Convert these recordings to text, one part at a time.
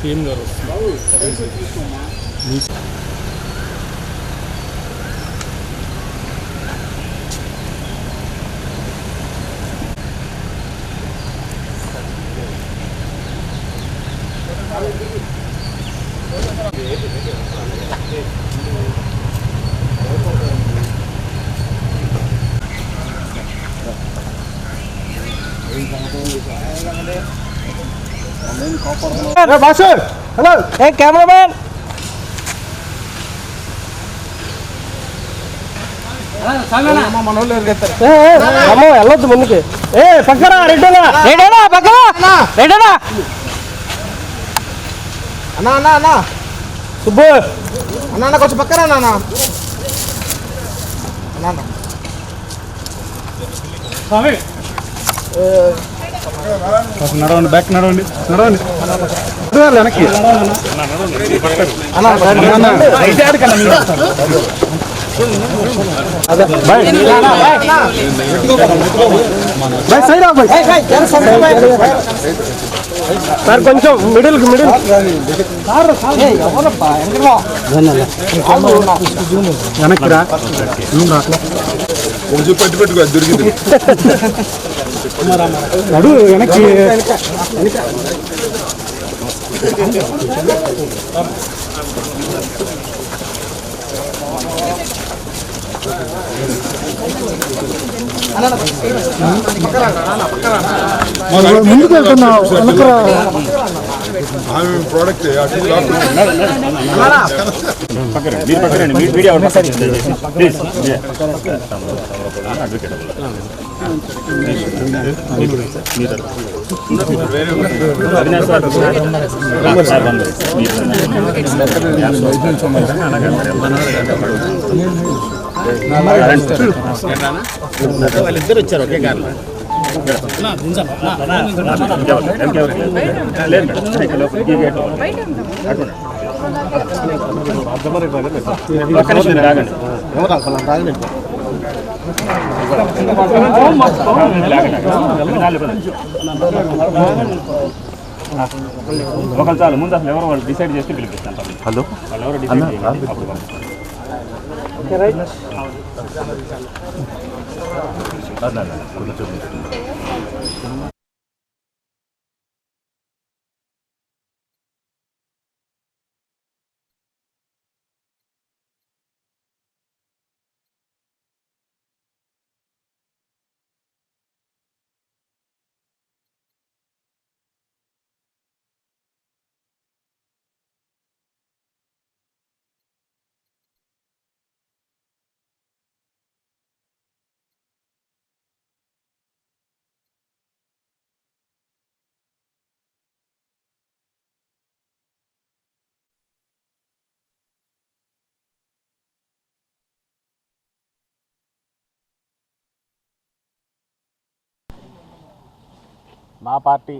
수염 걸었어. Thank you. Hello ఏ cameraman అమ్మో వెళ్ళొద్దు ముందుకి ఏ పక్కన రెడ్డనా రెడ్డనా పక్కన రెడ్డనా అన్నా అన్నా అన్నా సుబ్బు అన్నా అన్న కొంచెం పక్కన అన్నా అన్నా అన్నా అన్నా నడవండి బ్యాక్ నడవండి నడవండి. వెనక్కి. సార్ కొంచెం మిడిల్ మిడిల్ వెనక్కి రా. పెట్టుకో దొరికింది. నడు వెనక్కి ముందుకు వెళ్తున్నావు వెనకరా ఆమె ప్రోడక్ట్ అటు పక్కన మీరు పక్కన మీరు మీడియా ప్లీజ్ అడ్వకేట్ వాళ్ళిద్దరు వచ్చారు ఒకే కార్లో లేదు ఒకళ్ళు చాలు ముందు అసలు ఎవరు వాళ్ళు డిసైడ్ చేస్తే పిలిపిస్తాను. హలో? వాళ్ళు ఎవరు డిసైడ్ చేయండి అప్పుడు పంపిస్తాను. మా పార్టీ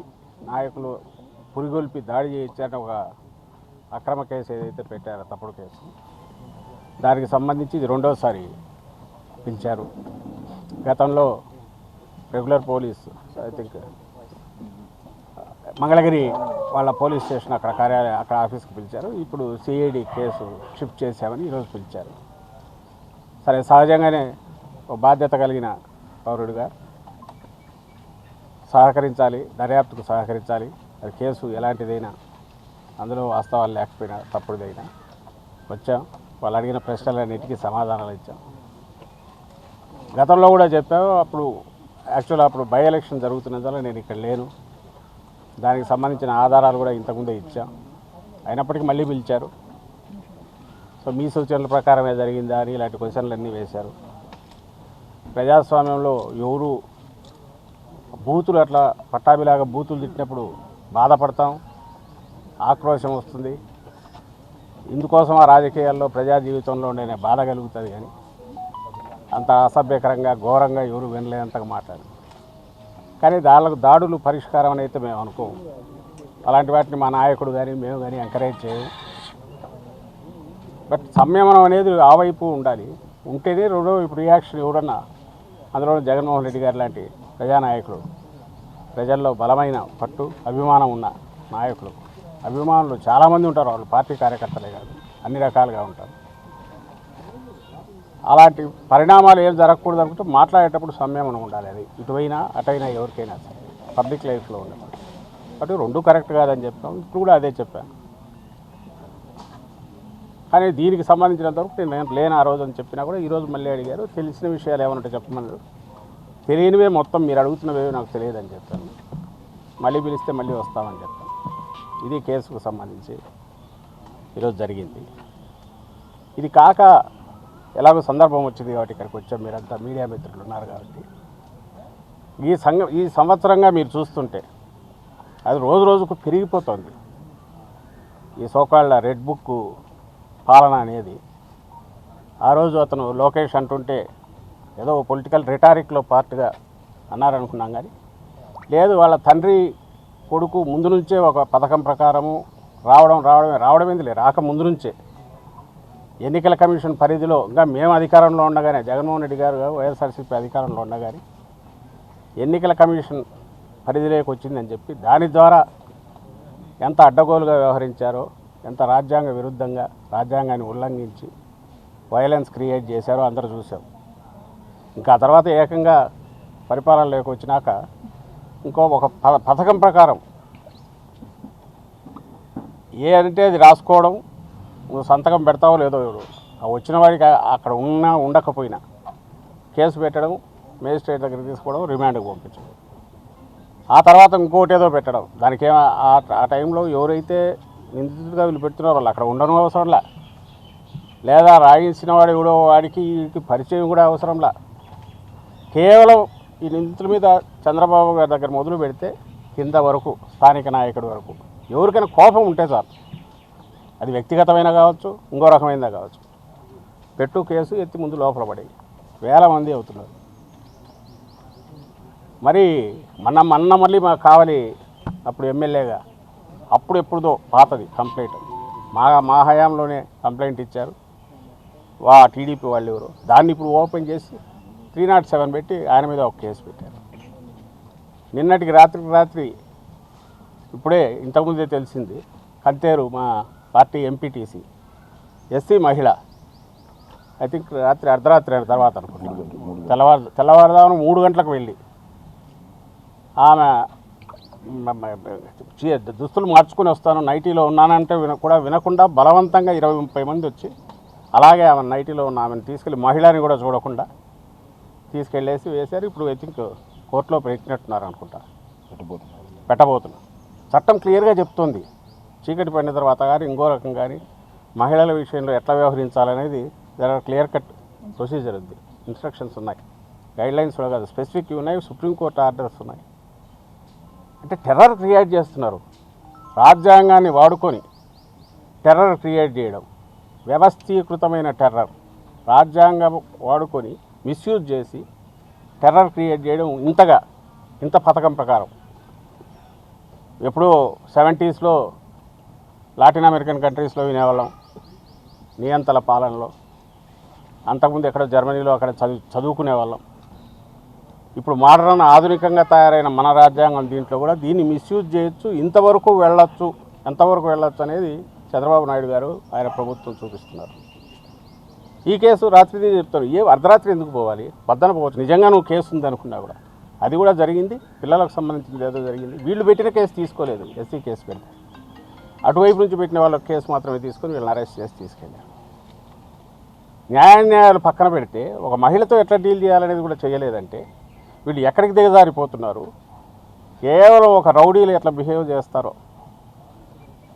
నాయకులు పురిగొల్పి దాడి చేయించారని ఒక అక్రమ కేసు ఏదైతే పెట్టారో తప్పుడు కేసు దానికి సంబంధించి ఇది రెండోసారి పిలిచారు గతంలో regular police I think Mangalagiri వాళ్ళ పోలీస్ స్టేషన్ అక్కడ కార్యాలయం అక్కడ ఆఫీస్కి పిలిచారు. ఇప్పుడు సిఐడి కేసు షిఫ్ట్ చేశామని ఈరోజు పిలిచారు. సరే సహజంగానే ఒక బాధ్యత కలిగిన పౌరుడిగా సహకరించాలి దర్యాప్తుకు సహకరించాలి. అది కేసు ఎలాంటిదైనా అందులో వాస్తవాలు లేకపోయినా తప్పుడుదైనా వచ్చాం. వాళ్ళు అడిగిన ప్రశ్నలన్నిటికీ సమాధానాలు ఇచ్చాం. గతంలో కూడా చెప్పాము అప్పుడు యాక్చువల్ అప్పుడు బై ఎలక్షన్ జరుగుతున్నందువల్ల నేను ఇక్కడ లేను. దానికి సంబంధించిన ఆధారాలు కూడా ఇంతకుముందే ఇచ్చాం. అయినప్పటికీ మళ్ళీ పిలిచారు. సో మీ సూచనల ప్రకారమే జరిగిందా అని ఇలాంటి క్వశ్చన్లు అన్నీ వేశారు. ప్రజాస్వామ్యంలో ఎవరు బూతులు అట్లా పట్టాభిలాగా బూతులు తిట్టినప్పుడు బాధపడతాం ఆక్రోశం వస్తుంది. ఇందుకోసం ఆ రాజకీయాల్లో ప్రజా జీవితంలో ఉండే బాధ కలుగుతుంది కానీ అంత అసభ్యకరంగా ఘోరంగా ఎవరు వినలేనంతగా మాట్లాడు కానీ దాళ్ళకు దాడులు పరిష్కారం అని అయితే మేము అనుకోము. అలాంటి వాటిని మా నాయకుడు కానీ మేము కానీ ఎంకరేజ్ చేయము. బట్ సంయమనం అనేది ఆ వైపు ఉండాలి. ఉంటేనే రెండో ఇప్పుడు రియాక్షన్ ఎవడన్నా అందులో జగన్మోహన్ రెడ్డి గారు లాంటి ప్రజానాయకుడు ప్రజల్లో బలమైన పట్టు అభిమానం ఉన్న నాయకులు. అభిమానులు చాలామంది ఉంటారు వాళ్ళు పార్టీ కార్యకర్తలే కాదు అన్ని రకాలుగా ఉంటారు. అలాంటి పరిణామాలు ఏం జరగకూడదు అనుకుంటే మాట్లాడేటప్పుడు సంయమనం ఉండాలి అది. ఇటువైనా అటైనా ఎవరికైనా సరే. పబ్లిక్ లైఫ్లో ఉండదు అటు రెండు కరెక్ట్ కాదని చెప్పాం ఇప్పుడు కూడా అదే చెప్పాను కానీ దీనికి సంబంధించినంతవరకు నేను లేని ఆ రోజు అని చెప్పినా కూడా ఈరోజు మళ్ళీ అడిగారు తెలిసిన విషయాలు ఏమన్నా చెప్పమన్నారు. తెలియనివే మొత్తం మీరు అడుగుతున్నవే నాకు తెలియదని చెప్పాను మళ్ళీ పిలిస్తే మళ్ళీ వస్తామని చెప్పాను ఇది కేసుకు సంబంధించి ఈరోజు జరిగింది. ఇది కాక ఎలాగో సందర్భం వచ్చింది కాబట్టి ఇక్కడికి వచ్చాం మీరంతా మీడియా మిత్రులు ఉన్నారు కాబట్టి. ఈ సంఘ ఈ సంవత్సరంగా మీరు చూస్తుంటే అది రోజు రోజుకు పెరిగిపోతుంది. ఈ సోకాళ్ళ రెడ్ బుక్ పాలన అనేది. ఆ రోజు అతను లోకేష్ అంటుంటే ఏదో పొలిటికల్ రిటారిక్లో పార్ట్గా అన్నారనుకున్నాం కానీ లేదు వాళ్ళ తండ్రి కొడుకు ముందు నుంచే ఒక పథకం ప్రకారము రావడం రావడమే రావడం ఏంది రాక ముందు నుంచే. ఎన్నికల కమిషన్ పరిధిలో ఇంకా మేము అధికారంలో ఉండగానే జగన్మోహన్ రెడ్డి గారు వైఎస్ఆర్సీపీ అధికారంలో ఉండగానే ఎన్నికల కమిషన్ పరిధిలోకి వచ్చిందని చెప్పి దాని ద్వారా ఎంత అడ్డగోలుగా వ్యవహరించారో ఎంత రాజ్యాంగ విరుద్ధంగా రాజ్యాంగాన్ని ఉల్లంఘించి వైలెన్స్ క్రియేట్ చేశారో అందరూ చూసాం ఇంకా తర్వాత ఏకంగా పరిపాలన వచ్చినాక ఇంకో ఒక ప పథకం ప్రకారం ఏ అంటే అది రాసుకోవడం నువ్వు సంతకం పెడతావో లేదో ఆ వచ్చిన వాడికి అక్కడ ఉన్నా ఉండకపోయినా కేసు పెట్టడం మేజిస్ట్రేట్ దగ్గర తీసుకోవడం రిమాండ్కి పంపించడం. ఆ తర్వాత ఇంకోటి ఏదో పెట్టడం. దానికి ఏం ఆ- ఆ టైంలో ఎవరైతే నిందితుడిగా వీళ్ళు పెడుతున్నారో వాళ్ళు అక్కడ ఉండడం అవసరంలా. లేదా రాయించిన వాడు ఎవడో వాడికి పరిచయం కూడా అవసరంలా. కేవలం ఈ నిందితుల మీద చంద్రబాబు గారి దగ్గర మొదలు పెడితే కింద వరకు స్థానిక నాయకుడి వరకు. ఎవరికైనా కోపం ఉంటే సార్ అది వ్యక్తిగతమైన కావచ్చు ఇంకో రకమైనదా కావచ్చు. పెట్టు కేసు ఎత్తి ముందు లోపల పడి. వేల మంది అవుతున్నారు. మరి మన మన్న మళ్ళీ మాకు కావాలి అప్పుడు ఎమ్మెల్యేగా. అప్పుడు ఎప్పుడుదో పాతది కంప్లైంట్. మా మా హయాంలోనే కంప్లైంట్ ఇచ్చారు. వా టీడీపీ వాళ్ళు ఎవరు? దాన్ని ఇప్పుడు ఓపెన్ చేసి త్రీ నాట్ సెవెన్ పెట్టి ఆయన మీద ఒక కేసు పెట్టారు. నిన్నటికి రాత్రికి రాత్రి ఇప్పుడే ఇంతకుముందే తెలిసింది కంతేరు మా పార్టీ ఎంపీటీసీ ఎస్సీ మహిళ ఐ థింక్ రాత్రి అర్ధరాత్రి అయిన తర్వాత అనుకుంటాను తెల్లవారు తెల్లవారుదామున మూడు గంటలకు వెళ్ళి ఆమె దుస్తులు మార్చుకుని వస్తాను నైటీలో ఉన్నానంటే విన కూడా వినకుండా బలవంతంగా ఇరవై ముప్పై మంది వచ్చి అలాగే ఆమె నైటీలో ఉన్న ఆమెను తీసుకెళ్ళి మహిళని కూడా చూడకుండా తీసుకెళ్ళేసి వేశారు. ఇప్పుడు ఐ థింక్ కోర్టులో పెట్టినట్టున్నారు అనుకుంటా. పెట్టబోతున్నా చట్టం క్లియర్గా చెప్తుంది. చీకటి పడిన తర్వాత కానీ ఇంకో రకం కానీ మహిళల విషయంలో ఎట్లా వ్యవహరించాలనేది there are clear cut procedure ఉంది ఇన్స్ట్రక్షన్స్ ఉన్నాయి. గైడ్ లైన్స్ కూడా కాదు. స్పెసిఫిక్ ఉన్నాయి. సుప్రీంకోర్టు ఆర్డర్స్ ఉన్నాయి. అంటే టెర్రర్ క్రియేట్ చేస్తున్నారు. రాజ్యాంగాన్ని వాడుకొని టెర్రర్ క్రియేట్ చేయడం. వ్యవస్థీకృతమైన టెర్రర్. రాజ్యాంగం వాడుకొని మిస్యూజ్ చేసి టెర్రర్ క్రియేట్ చేయడం ఇంతగా ఇంత పథకం ప్రకారం. ఎప్పుడో సెవెంటీస్లో లాటిన్ అమెరికన్ కంట్రీస్లో వినేవాళ్ళం నియంతల పాలనలో. అంతకుముందు ఎక్కడ జర్మనీలో అక్కడ చదువు చదువుకునే వాళ్ళం ఇప్పుడు మోడర్న్ ఆధునికంగా తయారైన మన రాజ్యాంగం దీంట్లో కూడా దీన్ని మిస్యూజ్ చేయొచ్చు ఇంతవరకు వెళ్ళొచ్చు ఎంతవరకు వెళ్ళొచ్చు అనేది చంద్రబాబు నాయుడు గారు ఆయన ప్రభుత్వం చూపిస్తున్నారు. ఈ కేసు రాత్రిదే చెప్తారు. ఏ అర్ధరాత్రి ఎందుకు పోవాలి? పద్దన పోవచ్చు. నిజంగా నువ్వు కేసు ఉంది అనుకున్నా కూడా. అది కూడా జరిగింది. పిల్లలకు సంబంధించింది ఏదో జరిగింది. వీళ్ళు పెట్టిన కేసు తీసుకోలేదు. ఎస్సీ కేసు పెడితే. అటువైపు నుంచి పెట్టిన వాళ్ళ కేసు మాత్రమే తీసుకొని వీళ్ళని అరెస్ట్ చేసి తీసుకెళ్ళారు. న్యాయాన్యాయాలు పక్కన పెడితే ఒక మహిళతో ఎట్లా డీల్ చేయాలనేది కూడా చేయలేదంటే వీళ్ళు ఎక్కడికి దిగజారిపోతున్నారు? కేవలం ఒక రౌడీలు ఎట్లా బిహేవ్ చేస్తారో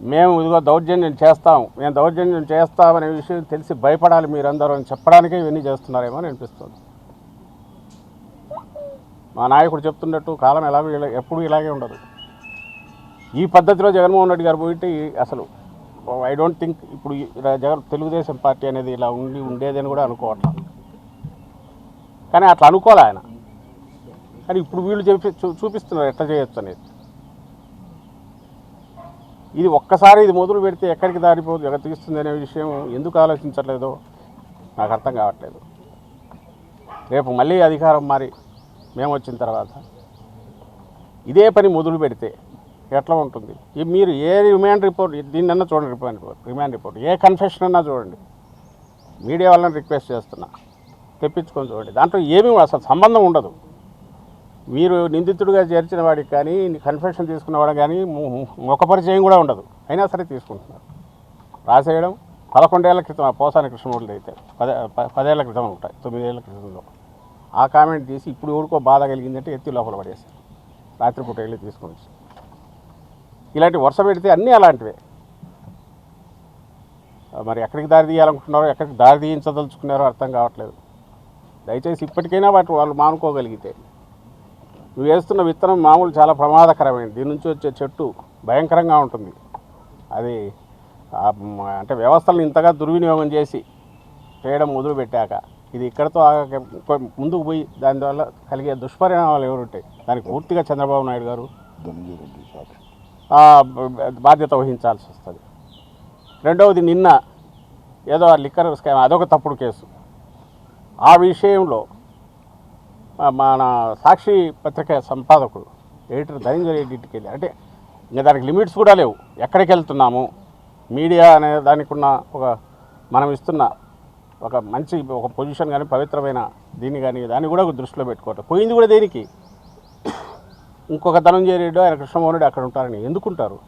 మేము ఇదిగో దౌర్జన్యం చేస్తాం మేము దౌర్జన్యం చేస్తామనే విషయం తెలిసి భయపడాలి మీరందరూ అని చెప్పడానికే ఇవన్నీ చేస్తున్నారేమో అని అనిపిస్తుంది. మా నాయకుడు చెప్తున్నట్టు కాలం ఎలా ఎప్పుడు ఇలాగే ఉండదు. ఈ పద్ధతిలో జగన్మోహన్ రెడ్డి గారు పోయితే అసలు ఐ డోంట్ థింక్ ఇప్పుడు జగన్ తెలుగుదేశం పార్టీ అనేది ఇలా ఉండి ఉండేదని కూడా అనుకోవట్లేదు కానీ అట్లా అనుకోలే ఆయన. కానీ ఇప్పుడు వీళ్ళు చెప్పి చూ- చూపిస్తున్నారు ఎట్లా చేయొచ్చు అనేది. ఇది ఒక్కసారి ఇది మొదలు పెడితే ఎక్కడికి దారిపోదు ఎక్కడ తీస్తుంది అనే విషయం ఎందుకు ఆలోచించట్లేదో నాకు అర్థం కావట్లేదు. రేపు మళ్ళీ అధికారం మారి మేము వచ్చిన తర్వాత ఇదే పని మొదలు పెడితే ఎట్లా ఉంటుంది? మీరు ఏ రిమాండ్ రిపోర్ట్ దీన్నన్నా చూడండి రిమాండ్ రిపోర్ట్ రిమాండ్ రిపోర్ట్ ఏ కన్ఫెషన్ అన్నా చూడండి. మీడియా వాళ్ళని రిక్వెస్ట్ చేస్తున్నా తెప్పించుకొని చూడండి. దాంట్లో ఏమీ అసలు సంబంధం ఉండదు. మీరు నిందితుడిగా చేర్చిన వాడికి కానీ కన్ఫెషన్ తీసుకున్న వాడికి కానీ ముఖపరిచయం పరిచయం కూడా ఉండదు. అయినా సరే తీసుకుంటున్నారు. రాసేయడం పదకొండేళ్ళ క్రితం ఆ పోసాని కృష్ణమూర్తి అయితే పదే పదేళ్ళ క్రితం ఉంటాయి తొమ్మిదేళ్ళ క్రితంలో. ఆ కామెంట్ తీసి ఇప్పుడు ఊరుకో బాధ కలిగిందంటే ఎత్తి లోపల పడేస్తారు రాత్రిపూట వెళ్ళి తీసుకొని ఇలాంటి వరుస పెడితే అన్నీ అలాంటివే. మరి ఎక్కడికి దారి తీయాలనుకుంటున్నారో ఎక్కడికి దారి తీయించదలుచుకున్నారో అర్థం కావట్లేదు. దయచేసి ఇప్పటికైనా వాటి వాళ్ళు మానుకోగలిగితే నువ్వు వేస్తున్న విత్తనం మామూలు చాలా ప్రమాదకరమైనది. దీని నుంచి వచ్చే చెట్టు భయంకరంగా ఉంటుంది. అది అంటే వ్యవస్థలను ఇంతగా దుర్వినియోగం చేసి చేయడం మొదలుపెట్టాక ఇది ఇక్కడతో ముందుకు పోయి దానివల్ల కలిగే దుష్పరిణామాలు ఎవరుంటాయి దానికి పూర్తిగా చంద్రబాబు నాయుడు గారు బాధ్యత వహించాల్సి వస్తుంది. రెండవది నిన్న ఏదో లిక్కర్ స్కామ్ అదొక తప్పుడు కేసు. ఆ విషయంలో మన సాక్షి పత్రిక సంపాదకుడు ఎడిటర్ ధనంజయ రెడ్డి ఇంటికి వెళ్ళి అంటే ఇంకా దానికి లిమిట్స్ కూడా లేవు. ఎక్కడికి వెళ్తున్నాము? మీడియా అనే దానికి ఉన్న ఒక మనం ఇస్తున్న ఒక మంచి ఒక పొజిషన్ కానీ పవిత్రమైన దీన్ని కానీ దాన్ని కూడా దృష్టిలో పెట్టుకోవటం పోయింది కూడా దేనికి? ఇంకొక ధనంజయ రెడ్డి ఆయన కృష్ణమోహన్ రెడ్డి అక్కడ ఉంటారని ఎందుకుంటారు?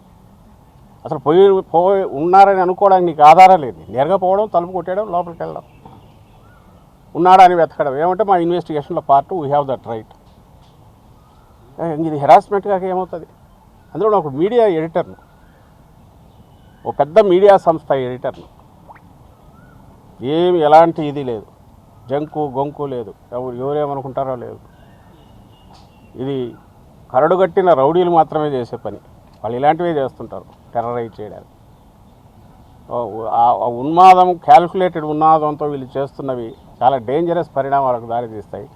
అసలు పోయి పోయి ఉన్నారని అనుకోవడానికి నీకు ఆధారం లేదు. నేరుగా పోవడం తలుపు కొట్టేయడం లోపలికి వెళ్ళడం. ఉన్నాడా అని వెతకడం. ఏమంటే మా ఇన్వెస్టిగేషన్లో part we have that right ఇది హెరాస్మెంట్ కాక ఏమవుతుంది? అందులో ఒక మీడియా ఎడిటర్ను ఒక పెద్ద మీడియా సంస్థ ఎడిటర్ను. ఏమి ఎలాంటి ఇది లేదు. జంకు గొంకు లేదు. ఎవరు ఎవరేమనుకుంటారో లేదు. ఇది కరడుగట్టిన రౌడీలు మాత్రమే చేసే పని. వాళ్ళు ఇలాంటివే చేస్తుంటారు టెర్రరైజ్ చేయడానికి. ఉన్మాదం క్యాల్కులేటెడ్ ఉన్మాదంతో వీళ్ళు చేస్తున్నవి చాలా డేంజరస్ పరిణామాలకు దారితీస్తాయి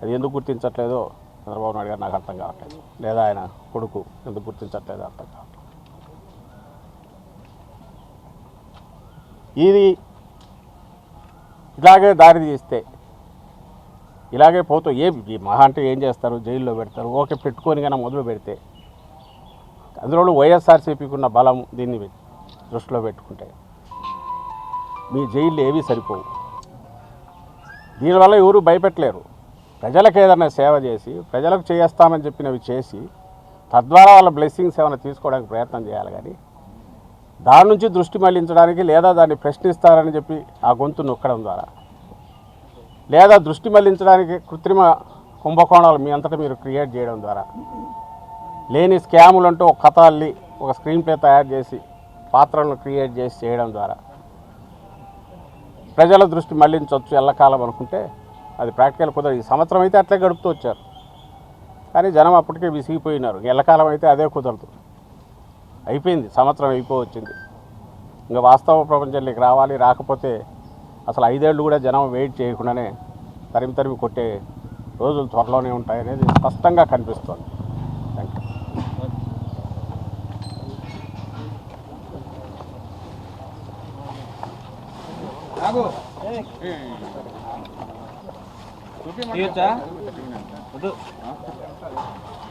అది ఎందుకు గుర్తించట్లేదో చంద్రబాబు నాయుడు గారు నాకు అర్థం కావట్లేదు. లేదా ఆయన కొడుకు ఎందుకు గుర్తించట్లేదో అర్థం కావట్లేదు. ఇది ఇలాగే దారి తీస్తే ఇలాగే పోతూ ఏ ఈ మహా అంటే ఏం చేస్తారు? జైల్లో పెడతారు. ఓకే పెట్టుకొని కానీ మొదలు పెడితే అందులో వైఎస్ఆర్సీపీకి ఉన్న బలం దీన్ని దృష్టిలో పెట్టుకుంటే మీ జైళ్ళు ఏవి సరిపోవు. దీనివల్ల ఎవరు భయపెట్టలేరు. ప్రజలకు ఏదైనా సేవ చేసి ప్రజలకు చేస్తామని చెప్పినవి చేసి తద్వారా వాళ్ళ బ్లెస్సింగ్స్ ఏమైనా తీసుకోవడానికి ప్రయత్నం చేయాలి కానీ దాని నుంచి దృష్టి మళ్ళించడానికి లేదా దాన్ని ప్రశ్నిస్తారని చెప్పి ఆ గొంతు నొక్కడం ద్వారా లేదా దృష్టి మళ్ళించడానికి కృత్రిమ కుంభకోణాలు మీ అంతటా మీరు క్రియేట్ చేయడం ద్వారా లేని స్కాములు అంటూ ఒక కథ అల్లి ఒక స్క్రీన్ ప్లే తయారు చేసి పాత్రలను క్రియేట్ చేసి చేయడం ద్వారా ప్రజల దృష్టి మళ్ళించవచ్చు ఎల్లకాలం అనుకుంటే. అది ప్రాక్టికల్ కుదరదు. ఈ సంవత్సరం అయితే అట్లే గడుపుతూ వచ్చారు. కానీ జనం అప్పటికే విసిగిపోయినారు. ఎల్లకాలం అయితే అదే కుదరదు. అయిపోయింది. సంవత్సరం అయిపోవచ్చింది ఇంకా వాస్తవ ప్రపంచంలోకి రావాలి రాకపోతే అసలు ఐదేళ్ళు కూడా జనం వెయిట్ చేయకుండానే తరిమి తరిమి కొట్టే రోజులు త్వరలోనే ఉంటాయనేది స్పష్టంగా కనిపిస్తోంది. తీయొచ్చా? వద్దు.